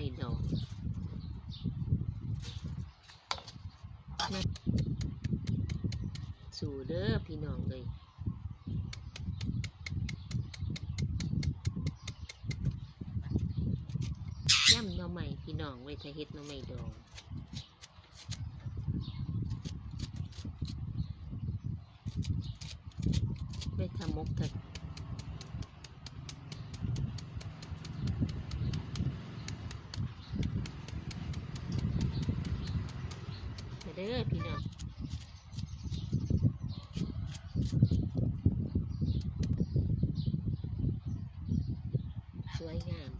ไม้ดองสู่เด้อพี่น้องเลยย่ำหน่อไม้พี่น้องไว้ถ้าเฮ็ดหน่อไม้ดองไว้ทำมกถัด เด้อพี่น้อง สวยงาม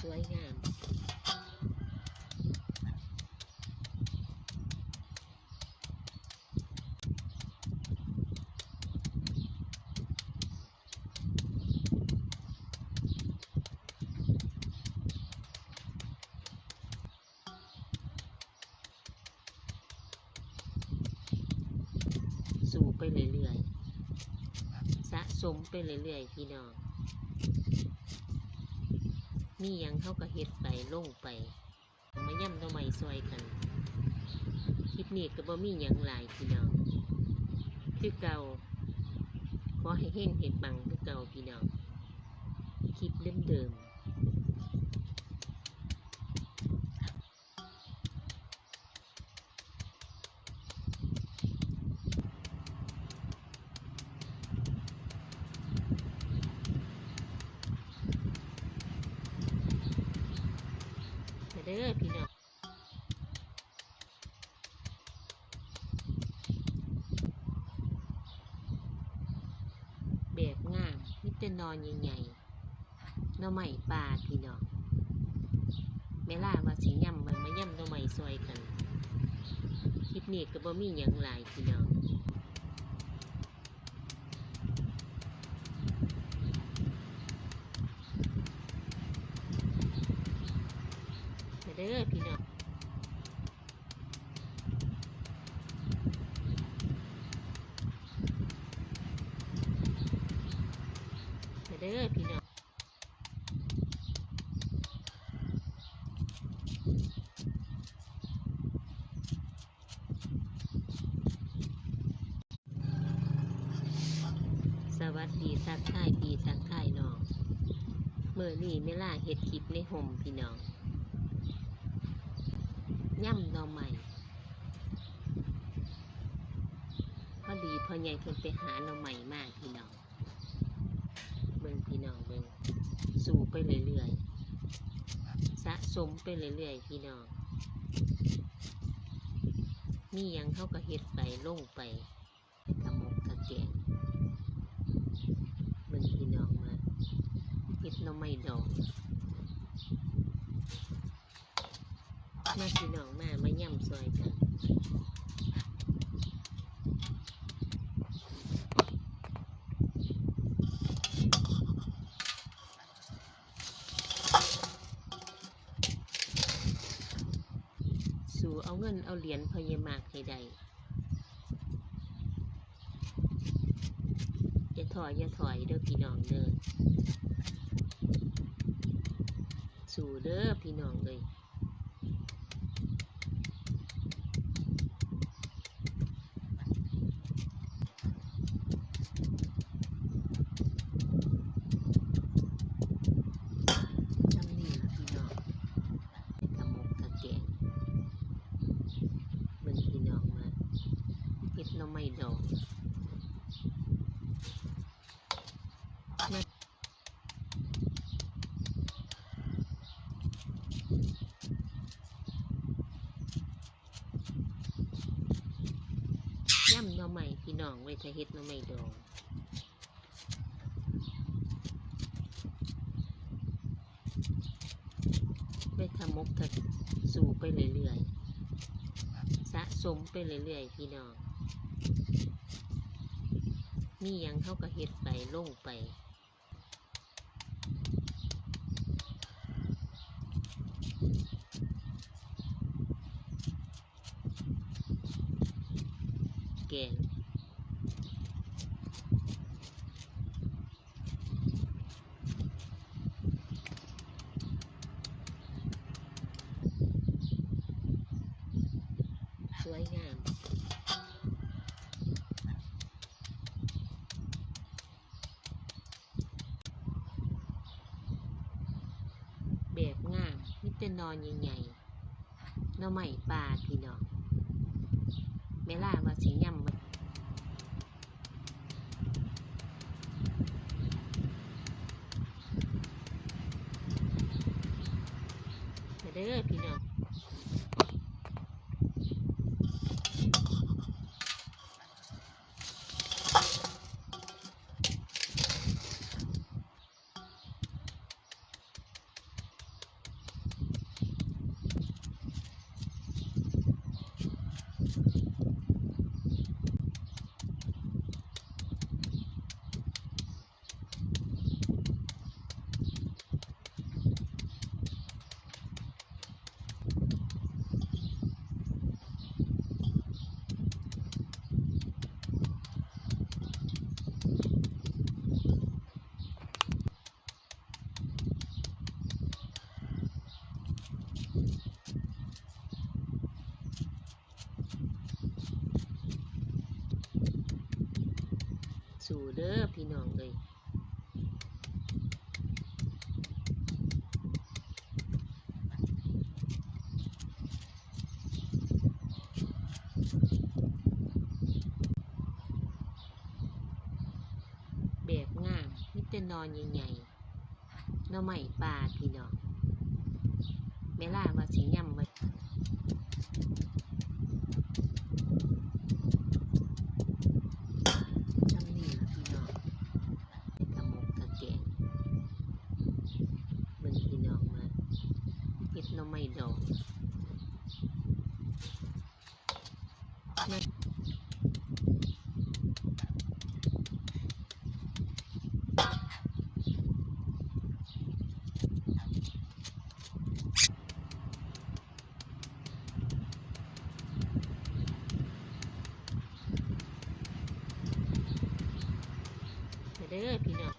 สวยงาม สู่ไปเรื่อยๆ สะส มไปเรื่อยๆพี่น้อง มียังเข้าก็เฮ็ดไปลงไป มาย่ำตัวใหม่ซอยกัน คลิปนี้ก็บ่มียังหลายพี่น้อง คือเก่าขอให้เฮงเห็นปังคือเก่าพี่น้อง คลิปเดิมๆ ด้อพี่น้องแบบงามมิแต่นอนใหญ่ๆน่อไม้ปลาพี่น้องเวลาว่าสิย่ำมันมาย่ำน่อไม้ซอยกัน คลิปนี้ก็บ่มีหยังหลายพี่น้อง มา เด้อพี่น้องเด้อพี่น้องสวัสดีทักทายพี่ทักทายน้องเมื่อนี้เมล่าเฮ็ดคลิปในห่มพี่น้อง ย่ำหนอใหม่พอดีพอใหญ่เพิ่นไปหาหนอใหม่มากพี่น้องเบิ่งพี่น้องเบิ่งสู่ไปเรื่อยๆสะสมไปเรื่อยๆพี่น้องมียังเขาก็เฮ็ดไปลงไปทำหมกทะแกงเบิ่งพี่น้องมาเฮ็ดหน่อไม้ดอง มาพี่น้องมามาย่ำซอยกันสู่เอาเงินเอาเหรียญพญามากให้ได้อย่าถอยอย่าถอยเด้อพี่น้องเด้อสู่เด้อพี่น้องเลยจำนี่ล่ะพี่น้องทำหมกทะแกง เบิ่งพี่น้องมาเฮ็ดหน่อไม้ดองมาย่ำหน่อไม้ พี่น้องไว้ถ้เฮ็ดน่อไม่ดองไว้ทำมกทะสู่ไปเรื่อยๆสะสมไปเรื่อยๆพี่น้องมีหยังเขาก็เฮ็ดไปลงไป งสวยงาม แบบง่ามมิแต่นอนใหญ่ๆน้อใหม่ปลาพี่น้องเมล่ามาสิย่ำมันมาเด้อพี่น้อง สู่เด้อพี่น้องเลยแบบงามมิแต่นอนใหญ่ๆน้อใหม่ปลาพี่น้องเวลาว่าสิย่ำมัน จำนี่ละพี่น้องเป็นกระมกกระแกงเบิ่งพี่น้องมาเฮ็ดหน่อไม้ดองแม่มาเด้อพี่น้อง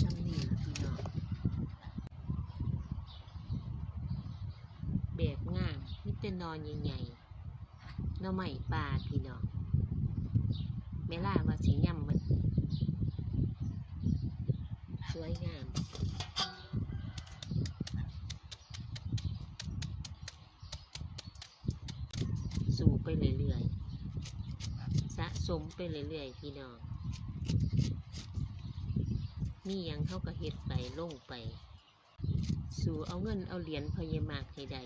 จำนี่ละพี่น้องแบบงามมิแต่ นอนใหญ่ๆหน้อใหม่ปลาพี่น้องเวลาว่าสิย่ำมันสวยงามสู่ไปเรื่อยๆสะสมไปเรื่อยๆพี่น้องมีหยังเขาก็เฮ็ดไปลงไป สู่เอาเงินเอาเหรียญพยามากให้ได้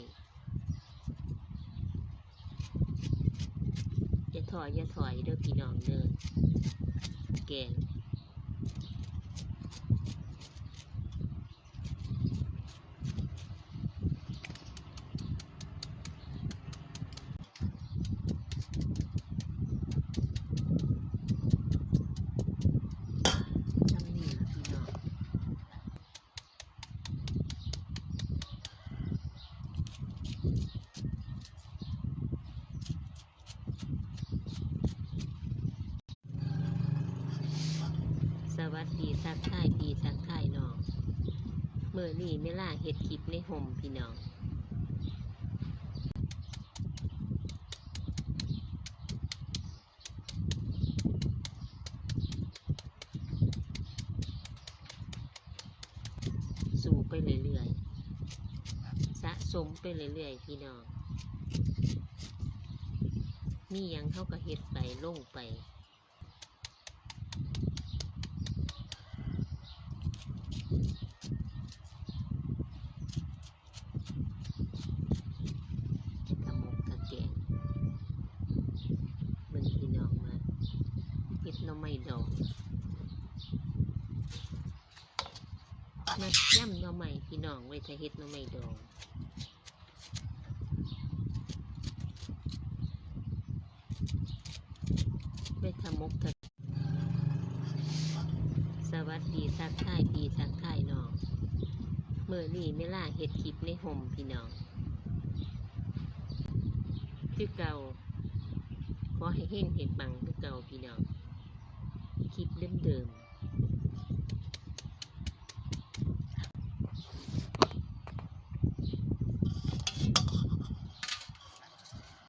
อย่า ถอยอย่าถอยเด้อพี่น้องเด้อแกงจำนี่ละพี่น้อง สวัสดี ทักทายพี่ทักทายน้องเมื่อนี้เวลาเฮ็ดคลิปในห่มพี่น้องสู่ไปเรื่อยๆสะสมไปเรื่อยๆพี่น้องมีหยังเขาก็เฮ็ดไปลงไป กระมกกระแกงเบิ่งพี่น้องมาเฮ็ดหน่อไม้ดอก มาย่ำหน่อไม้พี่น้องไว้ถ้เฮ็ดหน่อไม้ดองไว้ทำมกกระสวัสดีทักทายพี่ทักทายน้องเมื่อนี้เวลาเฮ็ดคลิปในห่มพี่น้องคือเก่าขอให้เฮงเห็นปังคือเก่าพี่น้องคลิปเดิมๆ